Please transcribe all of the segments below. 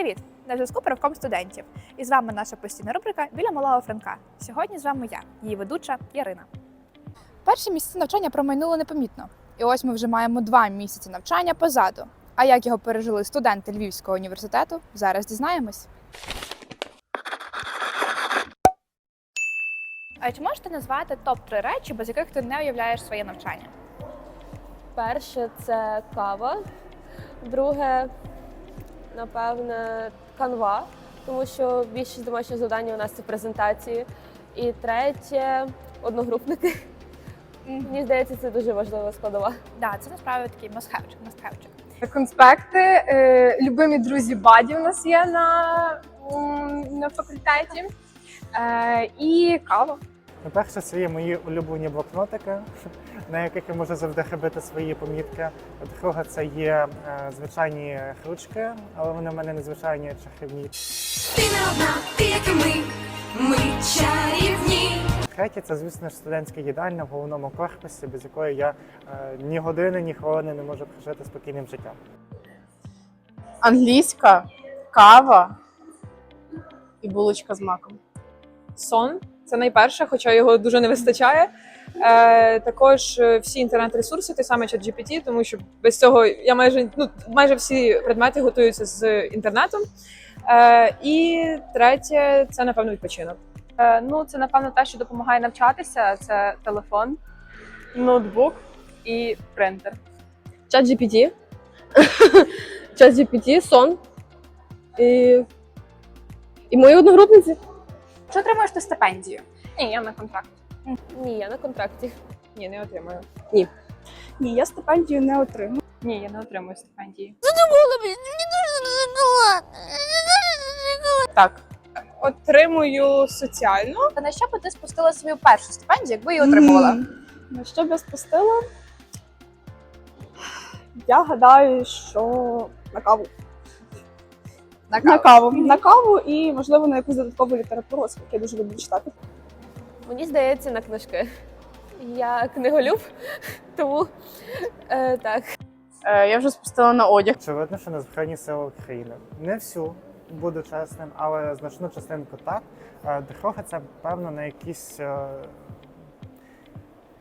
Привіт! На зв'язку правком студентів. І з вами наша постійна рубрика Біля малого Франка. Сьогодні з вами я, її ведуча Ярина. Перші місяці навчання промайнули непомітно. І ось ми вже маємо два місяці навчання позаду. А як його пережили студенти Львівського університету, зараз дізнаємось. А чи можете назвати топ-3 речі, без яких ти не уявляєш своє навчання? Перше це кава. Друге, напевне, канва, тому що більшість домашніх завдань у нас це презентації. І третє одногрупники. Мені здається, це дуже важлива складова. Да, це насправді такий мастхевчик, мастхевчик. Конспекти, е, любимі друзі баді у нас є на, на факультеті. Е, і кава. Ну, перше, це є мої улюблені блокнотики, на яких я можу завжди робити свої помітки. Друге, це є е, звичайні ручки, але вони в мене не звичайні а чарівні. Ти не одна, ти як і ми, ми чарівні. Третє, це, звісно ж, студентська їдальня в головному корпусі, без якої я е, ні години, ні хвилини не можу прожити спокійним життям. англійська, кава і булочка з маком. сон. Це найперше, хоча його дуже не вистачає. Е, також е, всі інтернет-ресурси, той самий чат GPT, тому що без цього я майже ну майже всі предмети готуються з інтернетом. Е, і третє це напевно відпочинок. Е, ну, це напевно те, що допомагає навчатися. Це телефон, ноутбук і принтер. Чат GPT. Чат GPT, сон. І, і мої одногрупниці. Чи отримуєш ти стипендію? Ні, я на контракті. Ні, я на контракті. Ні, не отримаю. Ні, я стипендію не отримую. Ні, я не отримую стипендії. Так, Отримую соціальну. Та на що би ти спустила свою першу стипендію, якби її отримувала? М, На що б я спустила? Я гадаю, що на каву. На На каву. На каву і, можливо, на якусь додаткову літературу, оскільки я дуже люблю читати. Мені здається, на книжки. Я книголюб, тому е, так. е, я вже спустила на одяг. Очевидно, що на Збройні Сили України. Не всю, буду чесним, але значну частинку так. Е, Друге, це певно на якісь, е,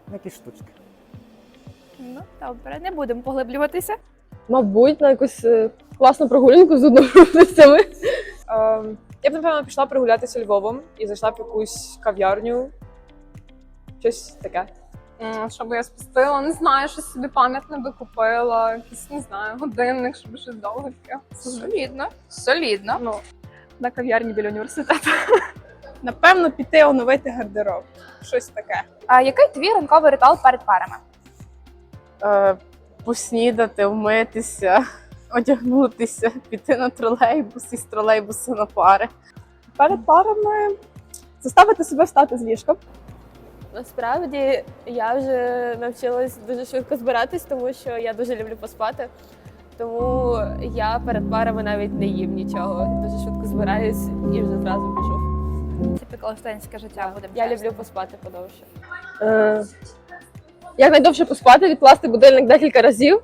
на якісь штучки. Ну, добре, не будемо поглиблюватися. Мабуть, на якусь е, класну прогулянку з одногрупницями. Е, я б напевно пішла прогулятися Львовом і зайшла б в якусь кав'ярню. Щось таке. Що би я спустила? Не знаю, щось собі пам'ятне би купила, якийсь, не знаю, годинник, щоб щось таке. Солідно, солідно. Ну, на кав'ярні біля університету. Напевно, піти оновити гардероб. Щось таке. А який твій ранковий ритуал перед парами? Е, поснідати, вмитися, одягнутися, піти на тролейбус і з тролейбусу на пари. Перед парами заставити себе встати з ліжка. Насправді я вже навчилась дуже швидко збиратись, тому що я дуже люблю поспати. Тому я перед парами навіть не їм нічого. Дуже швидко збираюсь і вже зразу біжу. Це студентське життя буде. Я люблю поспати подовше. Е, якнайдовше поспати, відкласти будильник декілька разів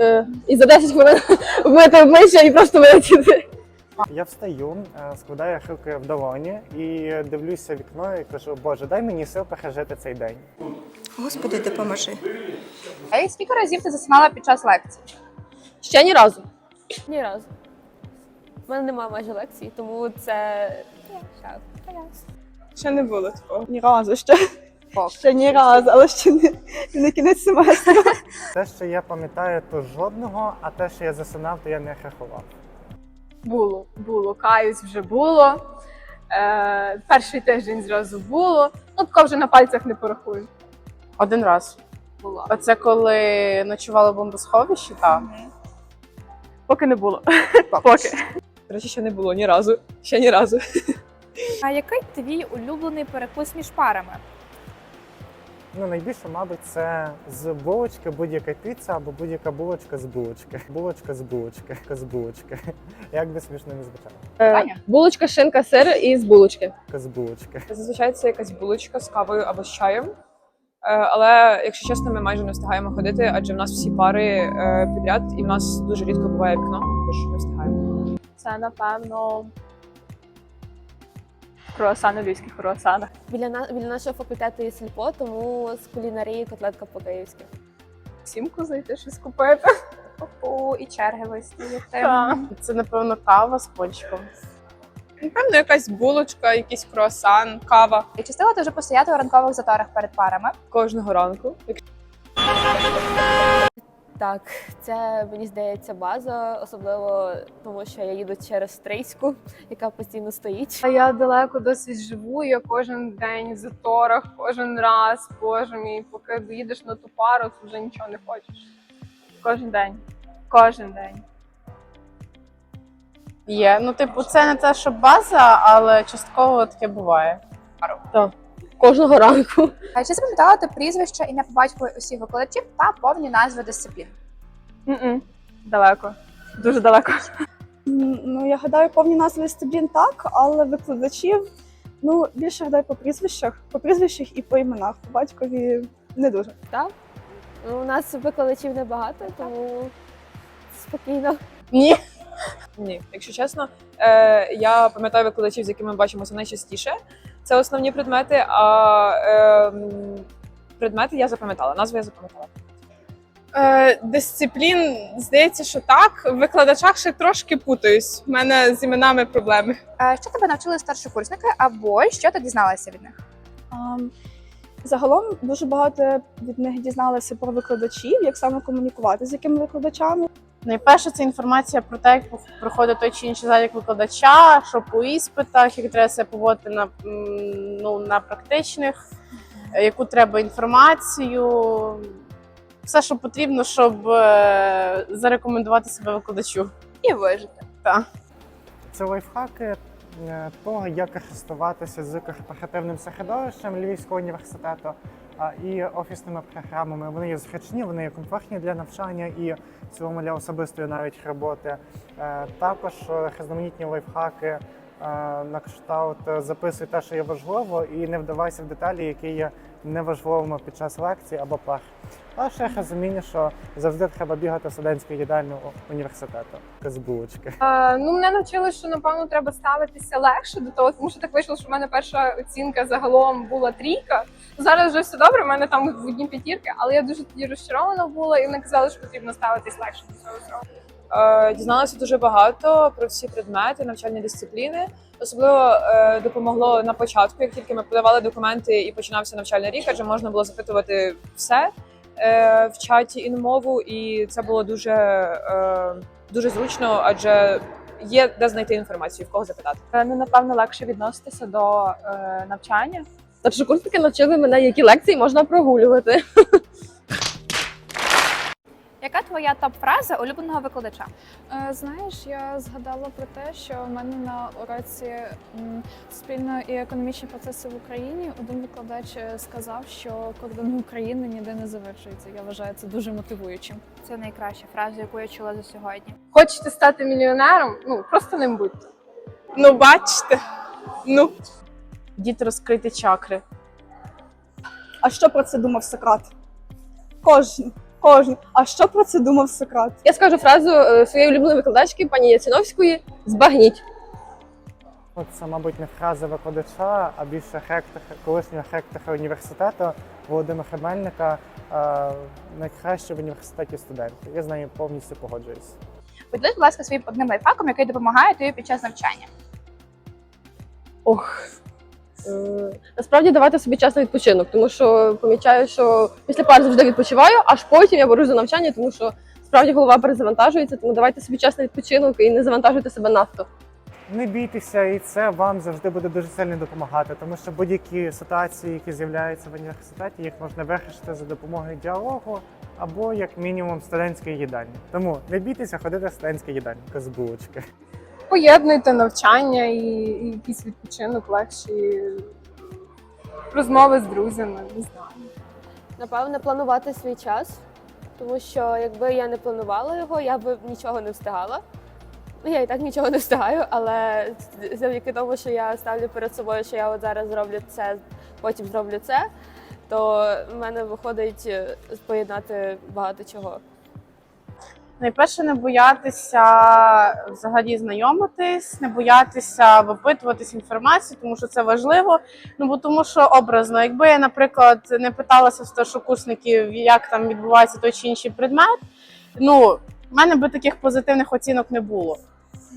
е, і за 10 хвилин вмити обличчя і просто вилетіти. Я встаю, е, складаю руки в долоні і дивлюся в вікно і кажу, Боже, дай мені сил пережити цей день. Господи, допоможи. Ей, скільки разів ти засинала під час лекції? Ще ні разу. Ні разу. У мене немає майже лекцій, тому це. Ще не було такого. Ні разу ще. Ще ні разу, але ще не, не кінець семестру. Те, що я пам'ятаю, то жодного, а те, що я засинав, то я не рахував. Було, було, каюсь вже було. Е, перший тиждень зразу було. Ну, тако вже на пальцях не порахую. Один раз. Було. Оце коли ночували в бомбосховищі, так. Поки не було. Поки. До речі, ще не було ні разу. Ще ні разу. А який твій улюблений перекус між парами? Ну, найбільше, мабуть, це з булочки будь-яка піца або будь-яка булочка з булочки. Булочка з булочки, з булочки. Як би смішно не звучало. Таня? Булочка, шинка, сир і з булочки. З булочки. Зазвичай це якась булочка з кавою або з чаєм. Е, Але, якщо чесно, ми майже не встигаємо ходити, адже в нас всі пари е, підряд, і в нас дуже рідко буває вікно, тож не встигаємо. це напевно. Круасани в львівських круасанах. Біля, на, біля нашого факультету є сільпо, тому з кулінарії котлетка по-київськи. Сімку зайти щось купити. Попу і черги вистояти. Це, напевно, кава з пончиком. Напевно, якась булочка, якийсь круасан, кава. І частила ти вже постояти у ранкових заторах перед парами. Кожного ранку. Так, це мені здається база, особливо тому, що я їду через Стрийську, яка постійно стоїть. А я далеко досить живу. Я кожен день в заторах, кожен раз, боже мій, поки доїдеш на ту пару, то вже нічого не хочеш. Кожен день. Кожен день. Є. Ну, типу, це не те, що база, але частково таке буває. Кожного ранку. А Чи запам'ятала ти прізвище, ім'я по батькові усіх викладачів та повні назви дисциплін? М-м. Далеко. Дуже далеко. Ну, я гадаю, повні назви дисциплін так, але викладачів, ну, більше гадаю по прізвищах, по прізвищах і по іменах. По батькові не дуже. Так? Ну, У нас викладачів небагато, тому спокійно. Ні. Ні, якщо чесно, е, я пам'ятаю викладачів, з якими ми бачимося найчастіше. Це основні предмети, а е, предмети я запам'ятала, назви я запам'ятала. Е, дисциплін, здається, що так. В викладачах ще трошки путаюсь. У мене з іменами проблеми. Е, Що тебе навчили старшокурсники, або що ти дізналася від них? Ам, Загалом дуже багато від них дізналася про викладачів, як саме комунікувати з якими викладачами. Найперше це інформація про те, як проходить той чи інший залік викладача, що по іспитах, як треба себе поводити на, ну, на практичних, е, яку треба інформацію, все, що потрібно, щоб е, зарекомендувати себе викладачу. І вижити. Так. Це лайфхаки е, того, як користуватися з корпоративним середовищем Львівського університету і офісними програмами. Вони є зручні, вони є комфортні для навчання і в цілому для особистої навіть роботи. Е, Також е, різноманітні лайфхаки на кшталт е, записуй те, що є важливо, і не вдавайся в деталі, які є неважливими під час лекцій або пар. А ще розуміння, що завжди треба бігати в студентську їдальню університету з булочки. Е, ну, мене навчили, що напевно треба ставитися легше до того, тому що так вийшло, що в мене перша оцінка загалом була трійка. Зараз вже все добре, в мене там в одні п'ятірки, але я дуже тоді розчарована була, і вони казали, що потрібно ставитись легше до цього. Е, Дізналася дуже багато про всі предмети, навчальні дисципліни. Особливо е, допомогло на початку, як тільки ми подавали документи і починався навчальний рік, адже можна було запитувати все е, в чаті інмову, і це було дуже, е, дуже зручно, адже є де знайти інформацію, в кого запитати. Ну, напевно, легше відноситися до е, навчання. Старшокурсники навчили мене, які лекції можна прогулювати. Яка твоя топ-фраза улюбленого викладача? Е, Знаєш, я згадала про те, що в мене на уроці м, спільно і економічні процеси в Україні один викладач е, сказав, що кордон України ніде не завершується. Я вважаю це дуже мотивуючим. Це найкраща фраза, яку я чула за сьогодні. Хочете стати мільйонером? Ну просто ним будьте. Ну, бачите. Ну, Діти розкрити чакри. А що про це думав Сократ? Кожен, кожен. А що про це думав Сократ? Я скажу фразу е, своєї улюбленої викладачки, пані Яціновської: збагніть. От це, мабуть, не фраза викладача, а більше ректора, колишнього ректора університету Володимира Мельника е, найкраще в університеті студентів. Я з нею повністю погоджуюсь. Поділись, будь ласка, своїм одним лайфхаком, який допомагає тобі під час навчання. Ох. Е, Насправді давати собі час на відпочинок, тому що помічаю, що після пар завжди відпочиваю, аж потім я берусь за навчання, тому що справді голова перезавантажується, тому давайте собі час на відпочинок і не завантажуйте себе надто. Не бійтеся, і це вам завжди буде дуже сильно допомагати, тому що будь-які ситуації, які з'являються в університеті, їх можна вирішити за допомогою діалогу або як мінімум студентської їдальні. Тому не бійтеся ходити в студентську їдальню з булочки. Поєднуйте навчання і, і якийсь відпочинок, легші розмови з друзями, не знаю. Напевне, планувати свій час, тому що якби я не планувала його, я би нічого не встигала. Ну, я і так нічого не встигаю, але завдяки тому, що я ставлю перед собою, що я от зараз зроблю це, потім зроблю це, то в мене виходить е, поєднати багато чого. Найперше не боятися взагалі знайомитись, не боятися випитуватись інформацію, тому що це важливо. Ну бо тому, що образно, якби я, наприклад, не питалася в старшокурсників, як там відбувається той чи інший предмет, ну в мене би таких позитивних оцінок не було.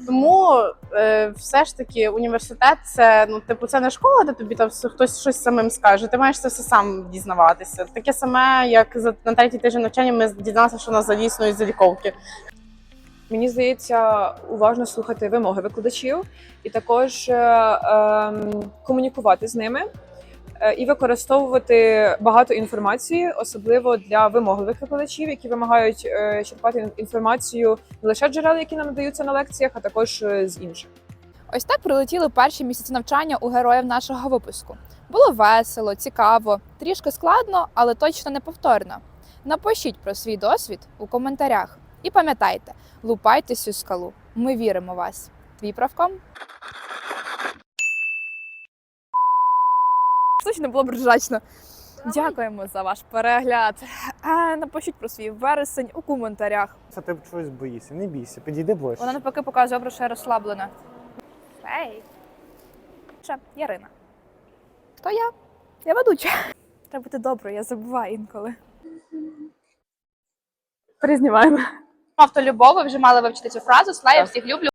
Тому е, все ж таки університет це ну, типу, це не школа, де тобі там хтось щось самим скаже. Ти маєш це все сам дізнаватися. Таке саме, як за на третій тиждень навчання ми дізналися, що у нас задійсно із заліковки. Мені здається, уважно слухати вимоги викладачів і також е, ем, комунікувати з ними е, і використовувати багато інформації, особливо для вимогливих викладачів, які вимагають е, черпати інформацію не лише джерел, які нам надаються на лекціях, а також е, з інших. Ось так прилетіли перші місяці навчання у героїв нашого випуску. Було весело, цікаво, трішки складно, але точно неповторно. Напишіть про свій досвід у коментарях. І пам'ятайте, лупайте цю скалу. Ми віримо в вас. Твій правком. Точно було б ржачно. Дякуємо за ваш перегляд. А, напишіть про свій вересень у коментарях. Це ти чогось боїшся. Не бійся, підійди ближче. Вона навпаки показує, добре, що я розслаблена. Ей. Ще Ярина. Хто я? Я ведуча. Треба бути доброю, я забуваю інколи. Перезнімаємо. Автолюбов, ви вже мали вивчити цю фразу. Слава, я всіх люблю.